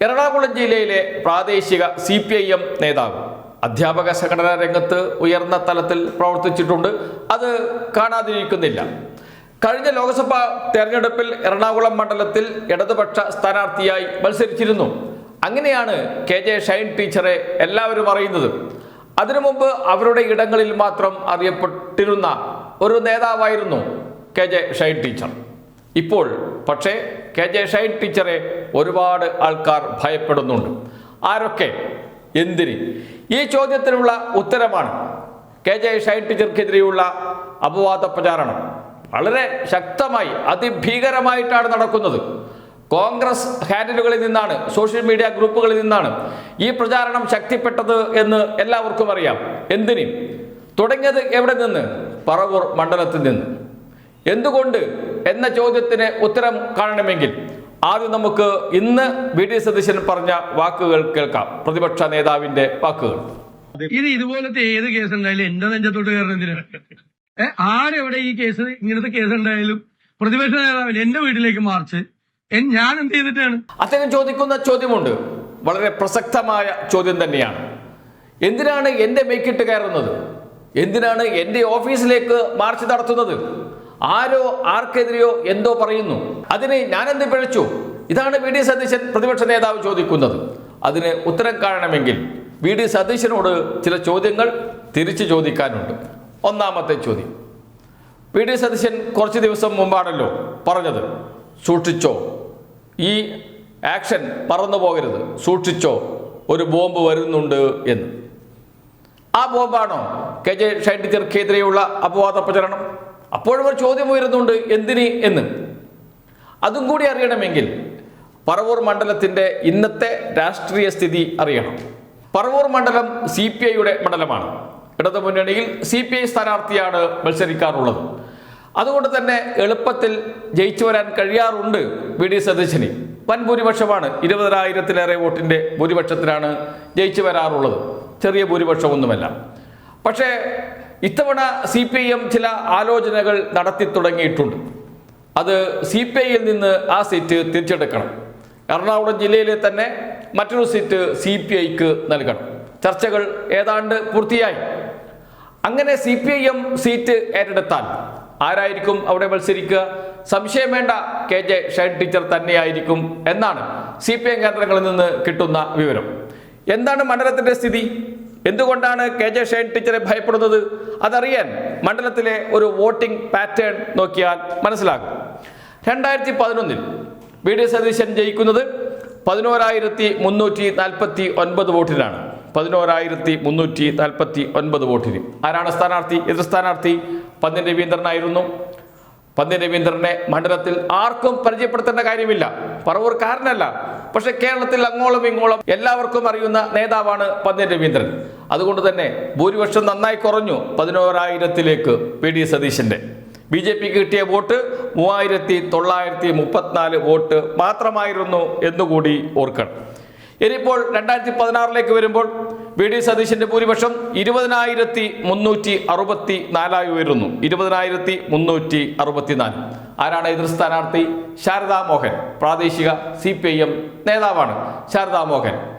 എറണാകുളം ജില്ലയിലെ പ്രാദേശിക C P I M നേതാവ്. അധ്യാപക സംഘടനാ രംഗത്ത് ഉയർന്ന തലത്തിൽ പ്രവർത്തിച്ചിട്ടുണ്ട്. അത് കാണാതിരിക്കുന്നില്ല. കഴിഞ്ഞ ലോക്സഭാ തെരഞ്ഞെടുപ്പിൽ എറണാകുളം മണ്ഡലത്തിൽ ഇടതുപക്ഷ സ്ഥാനാർത്ഥിയായി മത്സരിച്ചിരുന്നു. അങ്ങനെയാണ് കെ ജെ ഷൈൻ ടീച്ചറെ എല്ലാവരും അറിയുന്നത്. അതിനു മുമ്പ് അവരുടെ ഇടങ്ങളിൽ മാത്രം അറിയപ്പെട്ടിരുന്ന ഒരു നേതാവായിരുന്നു കെ ജെ ഷൈൻ ടീച്ചർ. ഇപ്പോൾ പക്ഷേ കെ ജെ ഷൈൻ ടീച്ചറെ ഒരുപാട് ആൾക്കാർ ഭയപ്പെടുന്നുണ്ട്. ആരൊക്കെ? എന്തിന്? ഈ ചോദ്യത്തിനുള്ള ഉത്തരമാണ് കെ ജെ ഷൈൻ ടീച്ചർക്കെതിരെയുള്ള അപവാദ പ്രചാരണം. വളരെ ശക്തമായി അതിഭീകരമായിട്ടാണ് നടക്കുന്നത്. കോൺഗ്രസ് ഹാൻഡിലുകളിൽ നിന്നാണ് സോഷ്യൽ മീഡിയ ഗ്രൂപ്പുകളിൽ നിന്നാണ് ഈ പ്രചാരണം ശക്തിപ്പെട്ടത് എന്ന് എല്ലാവർക്കും അറിയാം. എന്തിന്? തുടങ്ങിയത് എവിടെ നിന്ന്? പറവൂർ മണ്ഡലത്തിൽ നിന്ന്. എന്തുകൊണ്ട് എന്ന ചോദ്യത്തിന് ഉത്തരം കാണണമെങ്കിൽ ആദ്യം നമുക്ക് ഇന്ന് വി ഡി സതീശൻ പറഞ്ഞ വാക്കുകൾ കേൾക്കാം. പ്രതിപക്ഷ നേതാവിന്റെ വാക്കുകൾ. ഇത് ഇതുപോലത്തെ ഏത് കേസ് ഉണ്ടായാലും എന്റെ നെഞ്ചത്തോട്ട് കയറണം എന്തിനാ? ആരെവിടെ ഈ കേസ് ഇങ്ങനത്തെ കേസ് ഉണ്ടായാലും പ്രതിപക്ഷ നേതാവിന് എന്റെ വീട്ടിലേക്ക് മാർച്ച്. ഞാൻ എന്ത് ചെയ്തിട്ടാണ്? അദ്ദേഹം ചോദിക്കുന്ന ചോദ്യമുണ്ട്. വളരെ പ്രസക്തമായ ചോദ്യം തന്നെയാണ്. എന്തിനാണ് എന്റെ മേക്കിട്ട് കയറുന്നത്? എന്തിനാണ് എന്റെ ഓഫീസിലേക്ക് മാർച്ച് നടത്തുന്നത്? ആരോ ആർക്കെതിരെയോ എന്തോ പറയുന്നു. അതിന് ഞാനെന്ത് പിഴച്ചു? ഇതാണ് വി ഡി സതീശൻ പ്രതിപക്ഷ നേതാവ് ചോദിക്കുന്നത്. അതിന് ഉത്തരം കാണണമെങ്കിൽ വി ഡി സതീശനോട് ചില ചോദ്യങ്ങൾ തിരിച്ചു ചോദിക്കാനുണ്ട്. ഒന്നാമത്തെ ചോദ്യം. വി ഡി സതീശൻ കുറച്ച് ദിവസം മുമ്പാണല്ലോ പറഞ്ഞത് സൂക്ഷിച്ചോ. ഈ ആക്ഷൻ പറന്നു പോകരുത് സൂക്ഷിച്ചോ. ഒരു ബോംബ് വരുന്നുണ്ട് എന്ന്. ആ ബോംബാണോ കെ ജെ ഷൈൻ അപവാദ പ്രചരണം? അപ്പോഴും ഒരു ചോദ്യം ഉയരുന്നുണ്ട് എന്തിന് എന്ന്. അതും കൂടി അറിയണമെങ്കിൽ പറവൂർ മണ്ഡലത്തിന്റെ ഇന്നത്തെ രാഷ്ട്രീയ സ്ഥിതി അറിയണം. പറവൂർ മണ്ഡലം സി പി ഐയുടെ മണ്ഡലമാണ്. ഇടതു മുന്നണിയിൽ സി പി ഐ സ്ഥാനാർത്ഥിയാണ് മത്സരിക്കാറുള്ളത്. അതുകൊണ്ട് തന്നെ എളുപ്പത്തിൽ ജയിച്ചു വരാൻ കഴിയാറുണ്ട് വി ഡി സതീശന്. വൻ ഭൂരിപക്ഷമാണ് ഇരുപതിനായിരത്തിലേറെ വോട്ടിന്റെ ഭൂരിപക്ഷത്തിലാണ് ജയിച്ചു വരാറുള്ളത്. ചെറിയ ഭൂരിപക്ഷമൊന്നുമല്ല. പക്ഷേ ഇത്തവണ സി പി ഐ എം ചില ആലോചനകൾ നടത്തി തുടങ്ങിയിട്ടുണ്ട്. അത് സി പി ഐയിൽ നിന്ന് ആ സീറ്റ് തിരിച്ചെടുക്കണം. എറണാകുളം ജില്ലയിലെ തന്നെ മറ്റൊരു സീറ്റ് സി പി ഐക്ക് നൽകണം. ചർച്ചകൾ ഏതാണ്ട് പൂർത്തിയായി. അങ്ങനെ C P I M seat ഏറ്റെടുത്താൽ ആരായിരിക്കും അവിടെ മത്സരിക്കുക? സംശയം വേണ്ട. കെ ജെ ഷൈൻ ടീച്ചർ തന്നെയായിരിക്കും എന്നാണ് സി പി ഐ കേന്ദ്രങ്ങളിൽ നിന്ന് കിട്ടുന്ന വിവരം. എന്താണ് മണ്ഡലത്തിന്റെ സ്ഥിതി? എന്തുകൊണ്ടാണ് കെ ജെ ഷൈൻ ടീച്ചറെ ഭയപ്പെടുന്നത്? അതറിയാൻ മണ്ഡലത്തിലെ ഒരു വോട്ടിംഗ് പാറ്റേൺ നോക്കിയാൽ മനസ്സിലാകും. രണ്ടായിരത്തി പതിനൊന്നിൽ വി ഡി സതീശൻ ജയിക്കുന്നത് പതിനോരായിരത്തി മുന്നൂറ്റി നാൽപ്പത്തി ഒൻപത് വോട്ടിനാണ്. പതിനോരായിരത്തി മുന്നൂറ്റി നാൽപ്പത്തി ഒൻപത് വോട്ടിന്. ആരാണ് സ്ഥാനാർത്ഥി? എതിർ സ്ഥാനാർത്ഥി പന്നി രവീന്ദ്രനായിരുന്നു. പന്നി രവീന്ദ്രനെ മണ്ഡലത്തിൽ ആർക്കും പരിചയപ്പെടുത്തേണ്ട കാര്യമില്ല. പറവൂർക്കാരനല്ല പക്ഷെ കേരളത്തിൽ അങ്ങോളം ഇങ്ങോളം എല്ലാവർക്കും അറിയുന്ന നേതാവാണ് പന്നി രവീന്ദ്രൻ. അതുകൊണ്ട് തന്നെ ഭൂരിപക്ഷം നന്നായി കുറഞ്ഞു പതിനോരായിരത്തിലേക്ക് പി ഡി സതീശന്റെ ബി ജെ പിക്ക് കിട്ടിയ വോട്ട് മൂവായിരത്തി തൊള്ളായിരത്തി മുപ്പത്തിനാല് വോട്ട് മാത്രമായിരുന്നു എന്നുകൂടി ഓർക്കണം. ഇനിയിപ്പോൾ രണ്ടായിരത്തി പതിനാറിലേക്ക് വരുമ്പോൾ വി ഡി സതീശന്റെ ഭൂരിപക്ഷം ഇരുപതിനായിരത്തി മുന്നൂറ്റി അറുപത്തി നാലായി ഉയരുന്നു. ഇരുപതിനായിരത്തി മുന്നൂറ്റി അറുപത്തിനാല് ആരാണ് എതിർ സ്ഥാനാർത്ഥി? ശാരദാ മോഹൻ പ്രാദേശിക സി പി ഐ എം നേതാവാണ്. ശാരദാ മോഹൻ.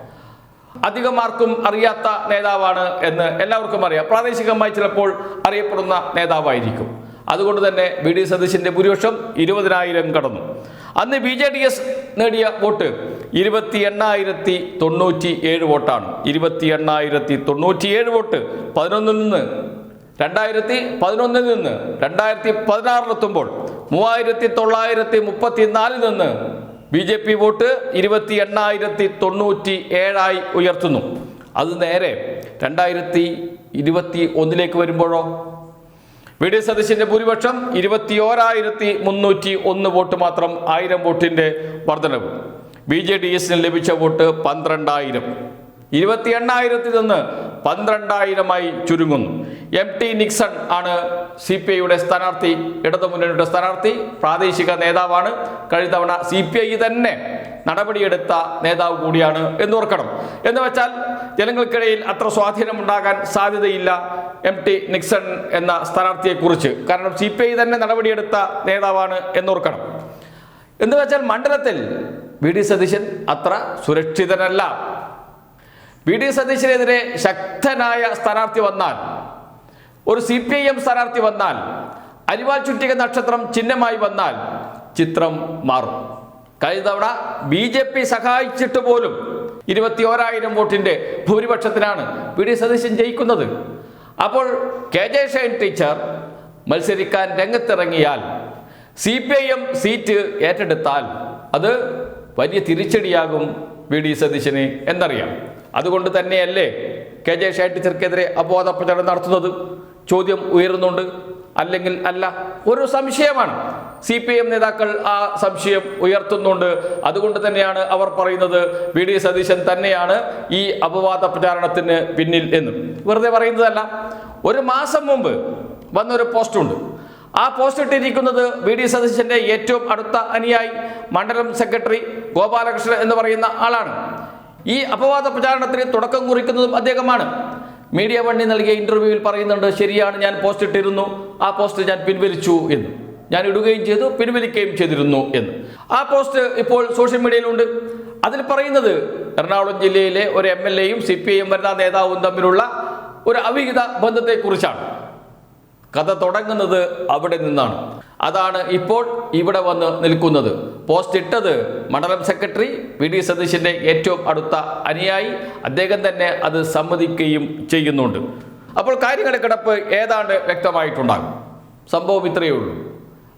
അധികം ആർക്കും അറിയാത്ത നേതാവാണ് എന്ന് എല്ലാവർക്കും അറിയാം. പ്രാദേശികമായി ചിലപ്പോൾ അറിയപ്പെടുന്ന നേതാവായിരിക്കും. അതുകൊണ്ട് തന്നെ വി ഡി സതീശന്റെ ഭൂരിപക്ഷം ഇരുപതിനായിരം കടന്നു. അന്ന് ബി ജെ ഡി എസ് നേടിയ വോട്ട് ഇരുപത്തി എണ്ണായിരത്തി തൊണ്ണൂറ്റി ഏഴ് വോട്ടാണ്. ഇരുപത്തി എണ്ണായിരത്തി തൊണ്ണൂറ്റി ഏഴ് വോട്ട് പതിനൊന്നിൽ നിന്ന് രണ്ടായിരത്തി പതിനൊന്നിൽ നിന്ന് രണ്ടായിരത്തി പതിനാറിലെത്തുമ്പോൾ മൂവായിരത്തി തൊള്ളായിരത്തി മുപ്പത്തി നാലിൽ നിന്ന് ബി ജെ പി വോട്ട് ഇരുപത്തി എണ്ണായിരത്തി തൊണ്ണൂറ്റി ഏഴായി ഉയർത്തുന്നു. അത് നേരെ രണ്ടായിരത്തി ഇരുപത്തി ഒന്നിലേക്ക് വരുമ്പോഴോ? വി ഡി സതീശന്റെ ഭൂരിപക്ഷം ഇരുപത്തിയോരായിരത്തി മുന്നൂറ്റി ഒന്ന് വോട്ട് മാത്രം ആയിരം വോട്ടിന്റെ വർധനവ്. ബി ജെ ഡി എസിന് ലഭിച്ച വോട്ട് പന്ത്രണ്ടായിരം. ഇരുപത്തി എണ്ണായിരത്തിൽ നിന്ന് പന്ത്രണ്ടായിരമായി ചുരുങ്ങുന്നു. എം ടി നിക്സൺ ആണ് സി പി ഐയുടെ സ്ഥാനാർത്ഥി ഇടതുമുന്നണിയുടെ സ്ഥാനാർത്ഥി പ്രാദേശിക നേതാവാണ്. കഴിഞ്ഞ തവണ സി പി ഐ തന്നെ നടപടിയെടുത്ത നേതാവ് കൂടിയാണ് എന്നോർക്കണം. എന്ന് വെച്ചാൽ ജനങ്ങൾക്കിടയിൽ അത്ര സ്വാധീനമുണ്ടാകാൻ സാധ്യതയില്ല എം ടി നിക്സൺ എന്ന സ്ഥാനാർത്ഥിയെക്കുറിച്ച്. കാരണം സി പി ഐ തന്നെ നടപടിയെടുത്ത നേതാവാണ് എന്നോർക്കണം. എന്ന് വെച്ചാൽ മണ്ഡലത്തിൽ വി ഡി സതീശൻ അത്ര സുരക്ഷിതനല്ല. വി ഡി സതീശനെതിരെ ശക്തനായ സ്ഥാനാർത്ഥി വന്നാൽ ഒരു സി പി ഐ എം സ്ഥാനാർത്ഥി വന്നാൽ അരിവാൾ ചുറ്റിക നക്ഷത്രം ചിഹ്നമായി വന്നാൽ ചിത്രം മാറും. കഴിഞ്ഞ തവണ ബി ജെ പി സഹായിച്ചിട്ട് പോലും ഇരുപത്തി ഓരായിരം വോട്ടിന്റെ ഭൂരിപക്ഷത്തിനാണ് വി ഡി സതീശൻ ജയിക്കുന്നത്. അപ്പോൾ കെ ജെ ഷൈൻ ടീച്ചർ മത്സരിക്കാൻ രംഗത്തിറങ്ങിയാൽ C P I M seat ഏറ്റെടുത്താൽ അത് വലിയ തിരിച്ചടിയാകും വി ഡി സതീശന് എന്നറിയാം. അതുകൊണ്ട് തന്നെയല്ലേ കെ ജെ ഷൈൻ ടീച്ചർക്കെതിരെ അബോധ പ്രചരണം നടത്തുന്നത്? ചോദ്യം ഉയരുന്നുണ്ട്. അല്ലെങ്കിൽ അല്ല ഒരു സംശയമാണ്. സി പി എം നേതാക്കൾ ആ സംശയം ഉയർത്തുന്നുണ്ട്. അതുകൊണ്ട് തന്നെയാണ് അവർ പറയുന്നത് വി ഡി സതീശൻ തന്നെയാണ് ഈ അപവാദ പ്രചാരണത്തിന് പിന്നിൽ എന്ന്. വെറുതെ പറയുന്നതല്ല. ഒരു മാസം മുമ്പ് വന്നൊരു പോസ്റ്റുണ്ട്. ആ പോസ്റ്റ് ഇട്ടിരിക്കുന്നത് വി ഡി സതീശന്റെ ഏറ്റവും അടുത്ത അനുയായി മണ്ഡലം സെക്രട്ടറി ഗോപാലകൃഷ്ണൻ എന്ന് പറയുന്ന ആളാണ്. ഈ അപവാദ പ്രചാരണത്തിന് തുടക്കം കുറിക്കുന്നതും അദ്ദേഹമാണ്. മീഡിയ വണ്ണി നൽകിയ ഇന്റർവ്യൂവിൽ പറയുന്നുണ്ട് ശരിയാണ് ഞാൻ പോസ്റ്റ് ഇട്ടിരുന്നു. ആ പോസ്റ്റ് ഞാൻ പിൻവലിച്ചു എന്ന്. ഞാൻ ഇടുകയും ചെയ്തു പിൻവലിക്കുകയും ചെയ്തിരുന്നു എന്ന്. ആ പോസ്റ്റ് ഇപ്പോൾ സോഷ്യൽ മീഡിയയിലുണ്ട് അതിൽ പറയുന്നത് എറണാകുളം ജില്ലയിലെ ഒരു എം എൽ എയും സി പി ഐ എം വനിതാ നേതാവും തമ്മിലുള്ള ഒരു അവിഹിത ബന്ധത്തെക്കുറിച്ചാണ്. കഥ തുടങ്ങുന്നത് അവിടെ നിന്നാണ്. അതാണ് ഇപ്പോൾ ഇവിടെ വന്ന് നിൽക്കുന്നത്. പോസ്റ്റ് ഇട്ടത് മണ്ഡലം സെക്രട്ടറി വി ഡി സതീശന്റെ ഏറ്റവും അടുത്ത അനുയായി. അദ്ദേഹം തന്നെ അത് സമ്മതിക്കുകയും ചെയ്യുന്നുണ്ട്. അപ്പോൾ കാര്യങ്ങളുടെ കിടപ്പ് ഏതാണ്ട് വ്യക്തമായിട്ടുണ്ടാകും. സംഭവം ഇത്രയേ ഉള്ളൂ.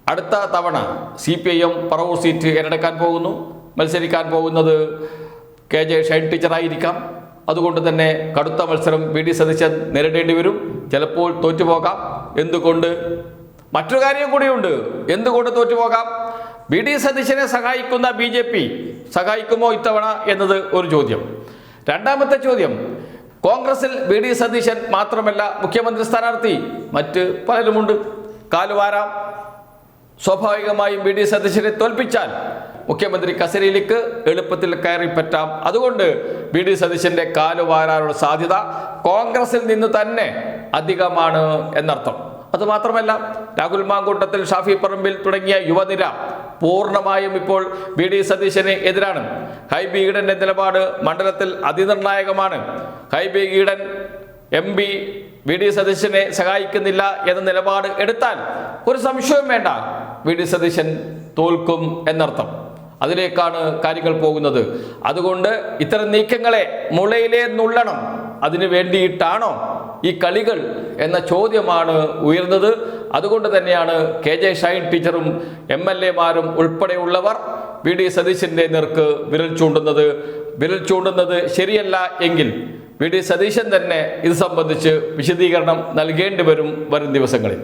അടുത്ത തവണ C P I M Paravur seat ഏറ്റെടുക്കാൻ പോകുന്നു. മത്സരിക്കാൻ പോകുന്നത് കെ ജെ ഷൈൻ ടീച്ചറായിരിക്കാം അതുകൊണ്ട് തന്നെ കടുത്ത മത്സരം വി ഡി സതീശൻ നേരിടേണ്ടി വരും. ചിലപ്പോൾ തോറ്റുപോകാം. എന്തുകൊണ്ട്? മറ്റൊരു കാര്യം കൂടിയുണ്ട്. എന്തുകൊണ്ട് തോറ്റുപോകാം? വി ഡി സതീശനെ സഹായിക്കുന്ന ബി ജെ പി സഹായിക്കുമോ ഇത്തവണ എന്നത് ഒരു ചോദ്യം. രണ്ടാമത്തെ ചോദ്യം കോൺഗ്രസിൽ വി ഡി സതീശൻ മാത്രമല്ല മുഖ്യമന്ത്രി സ്ഥാനാർത്ഥി മറ്റ് പലരുമുണ്ട്. കാലുവാരാം സ്വാഭാവികമായും വി ഡി സതീശനെ തോൽപ്പിച്ചാൽ മുഖ്യമന്ത്രി കസേരയിലേക്ക് എളുപ്പത്തിൽ കയറിപ്പറ്റാം അതുകൊണ്ട് വി ഡി സതീശന്റെ കാലുവാരാനുള്ള സാധ്യത കോൺഗ്രസിൽ നിന്ന് തന്നെ അധികമാണ് എന്നർത്ഥം. അത് മാത്രമല്ല രാഹുൽ മാങ്കൂട്ടത്തിൽ ഷാഫി പറമ്പിൽ തുടങ്ങിയ യുവനിര പൂർണമായും ഇപ്പോൾ വി ഡി സതീശന് എതിരാണ്. ഹൈബി ഈഡന്റെ നിലപാട് മണ്ഡലത്തിൽ അതിനിർണായകമാണ്. Hibi Eden M P V D സതീശനെ സഹായിക്കുന്നില്ല എന്ന നിലപാട് എടുത്താൽ ഒരു സംശയവും വേണ്ട. വി ഡി സതീശൻ തോൽക്കും എന്നർത്ഥം. അതിലേക്കാണ് കാര്യങ്ങൾ പോകുന്നത്. അതുകൊണ്ട് ഇത്തരം നീക്കങ്ങളെ മുളയിലേ നുള്ളണം. അതിനു വേണ്ടിയിട്ടാണോ ഈ കളികൾ എന്ന ചോദ്യമാണ് ഉയർന്നത്. അതുകൊണ്ട് തന്നെയാണ് കെ ജെ ഷൈൻ ടീച്ചറും എം എൽ എമാരും ഉൾപ്പെടെയുള്ളവർ വി ഡി സതീശന്റെ നേർക്ക് വിരൽ ചൂണ്ടുന്നത്. വിരൽ ചൂണ്ടുന്നത് ശരിയല്ല എങ്കിൽ വി ഡി സതീശൻ തന്നെ ഇത് സംബന്ധിച്ച് വിശദീകരണം നൽകേണ്ടി വരും വരും ദിവസങ്ങളിൽ.